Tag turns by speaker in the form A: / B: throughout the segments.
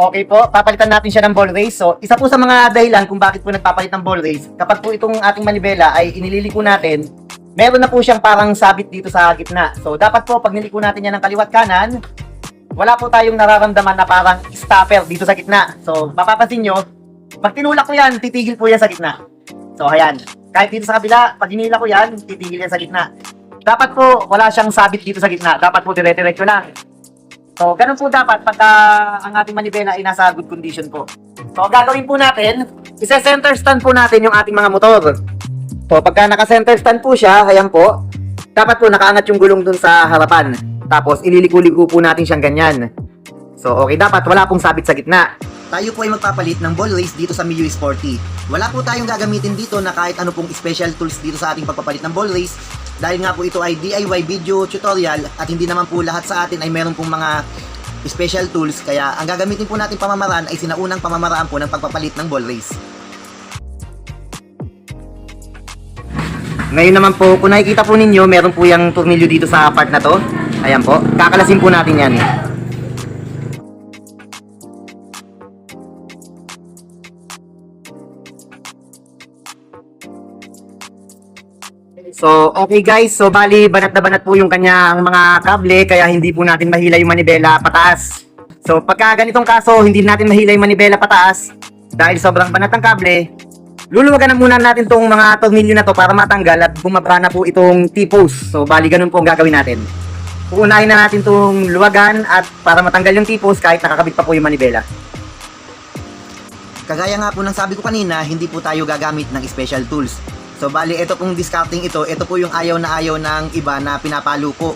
A: Okay po, papalitan natin siya ng ball race. So, isa po sa mga dahilan kung bakit po nagpapalit ng ball race, kapag po itong ating manibela ay inililiko natin, meron na po siyang parang sabit dito sa gitna. So, dapat po pag niliko natin yan ng kaliwat kanan, wala po tayong nararamdaman na parang stopper dito sa gitna. So, mapapansin nyo, pag tinulak ko yan, titigil po yan sa gitna. So, ayan. Kahit dito sa kabila, pag hinila ko yan, titigil yan sa gitna. Dapat po, wala siyang sabit dito sa gitna. Dapat po dire-diretso lang. So, ganun po dapat pagka ang ating manibela ay nasa good condition po. So, gagawin po natin, isa-center stand po natin yung ating mga motor. So, pagka naka-center stand po siya, ayan po, dapat po nakaangat yung gulong dun sa harapan. Tapos, ililiko-liko po natin siyang ganyan. So, okay, dapat wala pong sabit sa gitna.
B: Tayo po ay magpapalit ng ball race dito sa Miyu Sporty. Wala po tayong gagamitin dito na kahit ano pong special tools dito sa ating pagpapalit ng ball race dahil nga po ito ay DIY video tutorial at hindi naman po lahat sa atin ay meron pong mga special tools kaya ang gagamitin po natin pamamaraan ay sinaunang pamamaraan po ng pagpapalit ng ball race.
A: Ngayon naman po, kung nakikita po ninyo, meron po yung tornilyo dito sa part na to. Ayan po, kakalasin po natin yan. So, okay guys. So, bali, banat na banat po yung kanyang mga kable, kaya hindi po natin mahila yung manibela pataas. So, pagka ganitong kaso, hindi natin mahila yung manibela pataas, dahil sobrang banat ng kable, luluwagan na muna natin tong mga tornilyo na to para matanggal at bumaba na po itong T-post. So, bali, ganun po ang gagawin natin. Uunahin na natin tong luwagan at para matanggal yung T-post kahit nakakabit pa po yung manibela.
B: Kagaya nga po ng sabi ko kanina, hindi po tayo gagamit ng special tools. So bali, ito pong discarding ito, ito po yung ayaw na ayaw ng iba na pinapalo po.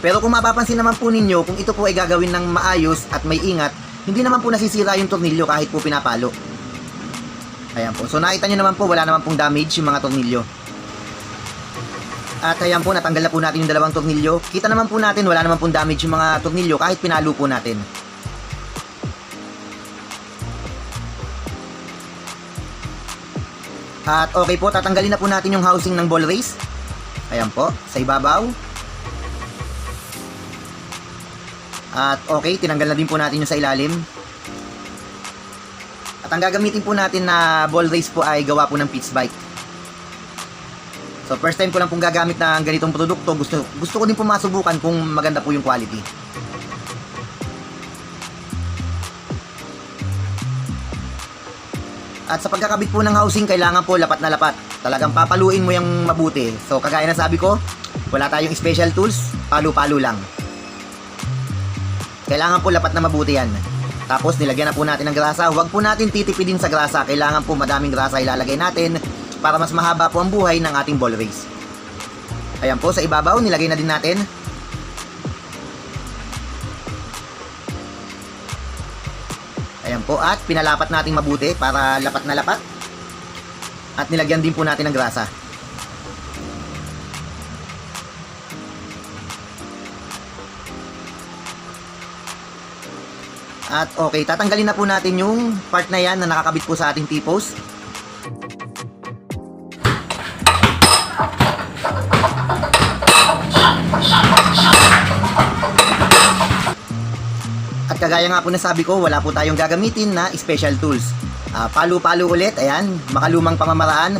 B: Pero kung mapapansin naman po ninyo, kung ito po ay gagawin ng maayos at may ingat, hindi naman po nasisira yung tornilyo kahit po pinapalo. Ayan po. So nakita nyo naman po, wala naman pong damage yung mga tornilyo. At ayan po, natanggal na po natin yung dalawang tornilyo. Kita naman po natin, wala naman pong damage yung mga tornilyo kahit pinalo po natin. At okay po, tatanggalin na po natin yung housing ng ball race. Ayan po, sa ibabaw. At okay, tinanggal na din po natin yung sa ilalim. At ang gagamitin po natin na ball race po ay gawa po ng pitch bike. So first time ko lang pong gagamit ng ganitong produkto. Gusto, gusto ko din po masubukan kung maganda po yung quality. At sa pagkakabit po ng housing, kailangan po lapat na lapat. Talagang papaluin mo yung mabuti. So, kagaya na sabi ko, wala tayong special tools, palo-palo lang. Kailangan po lapat na mabuti yan. Tapos, nilagyan na po natin ng grasa. Huwag po natin titipidin sa grasa. Kailangan po madaming grasa ilalagay natin para mas mahaba po ang buhay ng ating ball race. Ayan po, sa ibabaw, nilagay na din natin. Ayan po, at pinalapat natin mabuti para lapat na lapat. At nilagyan din po natin ng grasa. At okay, tatanggalin na po natin yung part na yan na nakakabit po sa ating T-post. At kagaya nga po na sabi ko, wala po tayong gagamitin na special tools. Ah, palo-palo ulit, ayan, makalumang pamamaraan.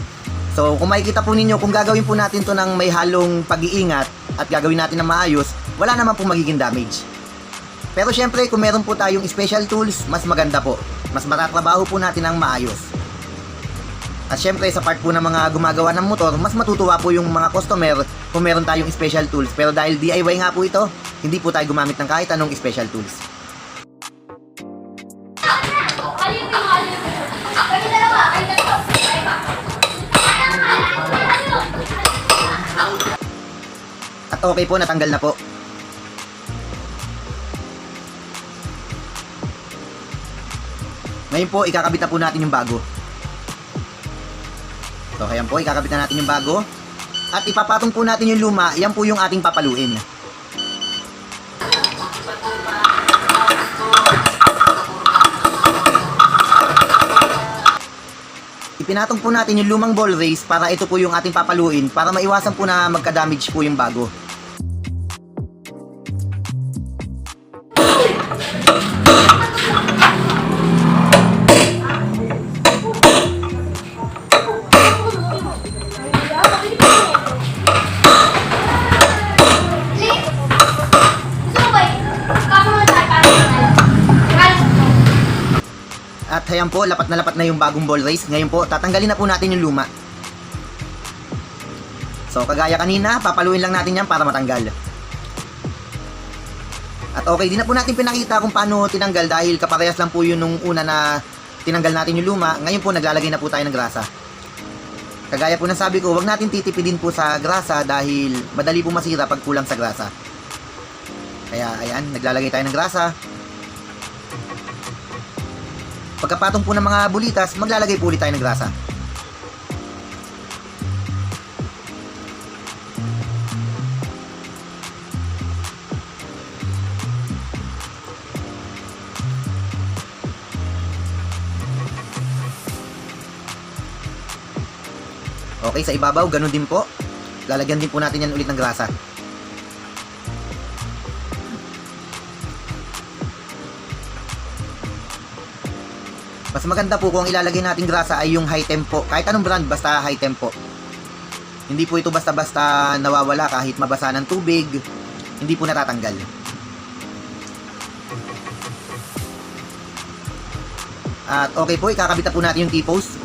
B: So, kung makikita po ninyo, kung gagawin po natin to ng may halong pag-iingat at gagawin natin ng maayos, wala naman po magiging damage. Pero syempre, kung meron po tayong special tools, mas maganda po. Mas matatrabaho po natin ng maayos. At syempre, sa part po ng mga gumagawa ng motor, mas matutuwa po yung mga customer kung meron tayong special tools. Pero dahil DIY nga po ito, hindi po tayo gumamit ng kahit anong special tools. At okay po, natanggal na po. Ngayon po, ikakabit na po natin yung bago. So, ayan po, ikakabit na natin yung bago. At ipapatong po natin yung luma, yan po yung ating papaluin. Ipinatong po natin yung lumang ball race para ito po yung ating papaluin para maiwasan po na magka-damage po yung bago. Ayan po, lapat na lapat na yung bagong ball race. Ngayon po, tatanggalin na po natin yung luma. So, kagaya kanina, papaluin lang natin yan para matanggal. At okay, di na po natin pinakita kung paano tinanggal dahil kaparehas lang po yun nung una na tinanggal natin yung luma. Ngayon po, naglalagay na po tayo ng grasa. Kagaya po ng sabi ko, wag natin titipidin po sa grasa dahil madali po masira pag kulang sa grasa. Kaya, ayan, naglalagay tayo ng grasa. Pagkapatong po ng mga bulitas, maglalagay po ulit tayo ng grasa. Okay, sa ibabaw, ganun din po. Lalagyan din po natin yan ulit ng grasa. Mas maganda po kung ilalagay natin grasa ay yung high tempo. Kahit anong brand, basta high tempo. Hindi po ito basta-basta nawawala kahit mabasa ng tubig. Hindi po natatanggal. At okay po, ikakabit po natin yung T-post.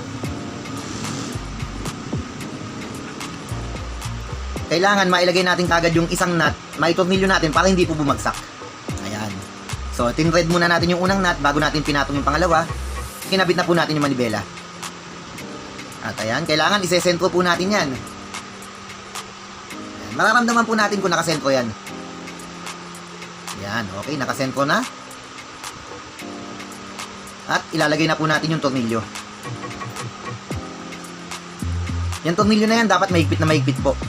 B: Kailangan mailagay natin kagad yung isang nut, maitornilyo natin para hindi po bumagsak. Ayan. So, tinred muna natin yung unang nut bago natin pinatong yung pangalawa kinabit na po natin yung manibela. At ayan, kailangan isesentro po natin yan. Ayan, mararamdaman po natin kung nakasentro yan. Yan, okay, nakasentro na. At ilalagay na po natin yung tornilyo. Yung tornilyo na yan, dapat mahigpit na mahigpit po.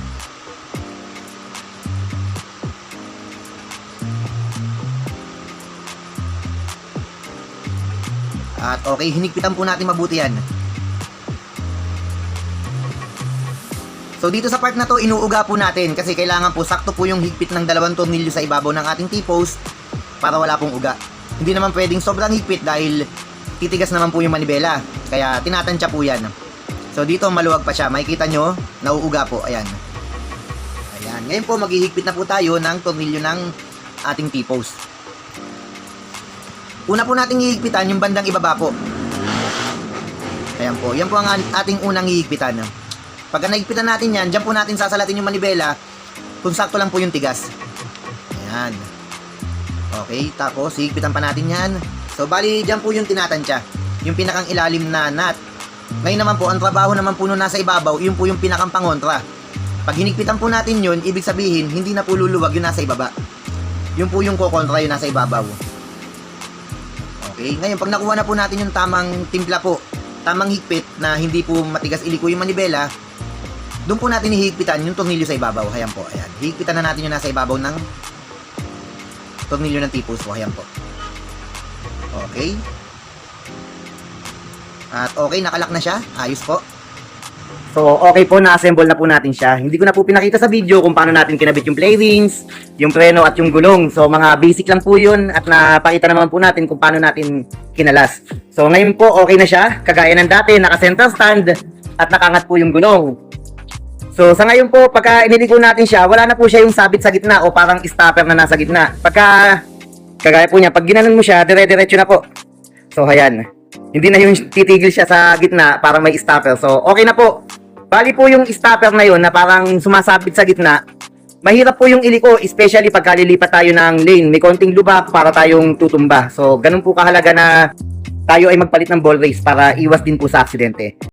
B: At okay, hinigpitan po natin mabuti yan. So dito sa part na to, inuuga po natin kasi kailangan po sakto po yung higpit ng dalawang tornilyo sa ibabaw ng ating T-post para wala pong uga. Hindi naman pwedeng sobrang higpit dahil titigas naman po yung manibela. Kaya tinatansya po yan. So dito maluwag pa siya. Makikita nyo, nauuga po. Ayan. Ayan. Ngayon po maghihigpit na po tayo ng tornilyo ng ating T-post. Una po nating hihigpitan yung bandang ibaba po. Ayan po. Yan po ang ating unang hihigpitan. Pagka nahigpitan natin yan, dyan po natin sasalatin yung manibela kung sakto lang po yung tigas. Ayan. Okay, tapos hihigpitan pa natin yan. So, bali, dyan po yung tinatansya. Yung pinakang ilalim na nut. Ngayon naman po, ang trabaho naman po nung nasa ibabaw, yun po yung pinakang pangontra. Pag hinigpitan po natin yun, ibig sabihin, hindi na po luluwag yung nasa ibaba. Yun po yung kokontra yung nasa ibabaw. Okay, ngayon pag nakuha na po natin yung tamang timpla po, tamang higpit na hindi po matigas iliko yung manibela, doon po natin hihigpitan yung tornilyo sa ibabaw. Ayan po, ayan. Hihigpitan na natin yung nasa ibabaw ng tornilyo ng tipos po. Ayan po. Okay. At okay, nakalak na siya. Ayos po.
A: So, okay po, na-assemble na po natin siya. Hindi ko na po pinakita sa video kung paano natin kinabit yung play rings, yung preno at yung gulong. So, mga basic lang po yun at napakita naman po natin kung paano natin kinalas. So, ngayon po, okay na siya. Kagaya ng dati, naka-center stand at nakangat po yung gulong. So, sa ngayon po, pagka iniliko natin siya, wala na po siya yung sabit sa gitna o parang stopper na nasa gitna. Pagka, kagaya po niya, pag ginanon mo siya, dire-diretso na po. So, ayan. Hindi na yung titigil siya sa gitna para may stopper. So, okay na po. Bali po yung stopper na yun na parang sumasabit sa gitna. Mahirap po yung iliko, especially pagka lilipat tayo ng lane. May konting lubak para tayong tutumba. So, ganun po kahalaga na tayo ay magpalit ng ball race para iwas din po sa aksidente.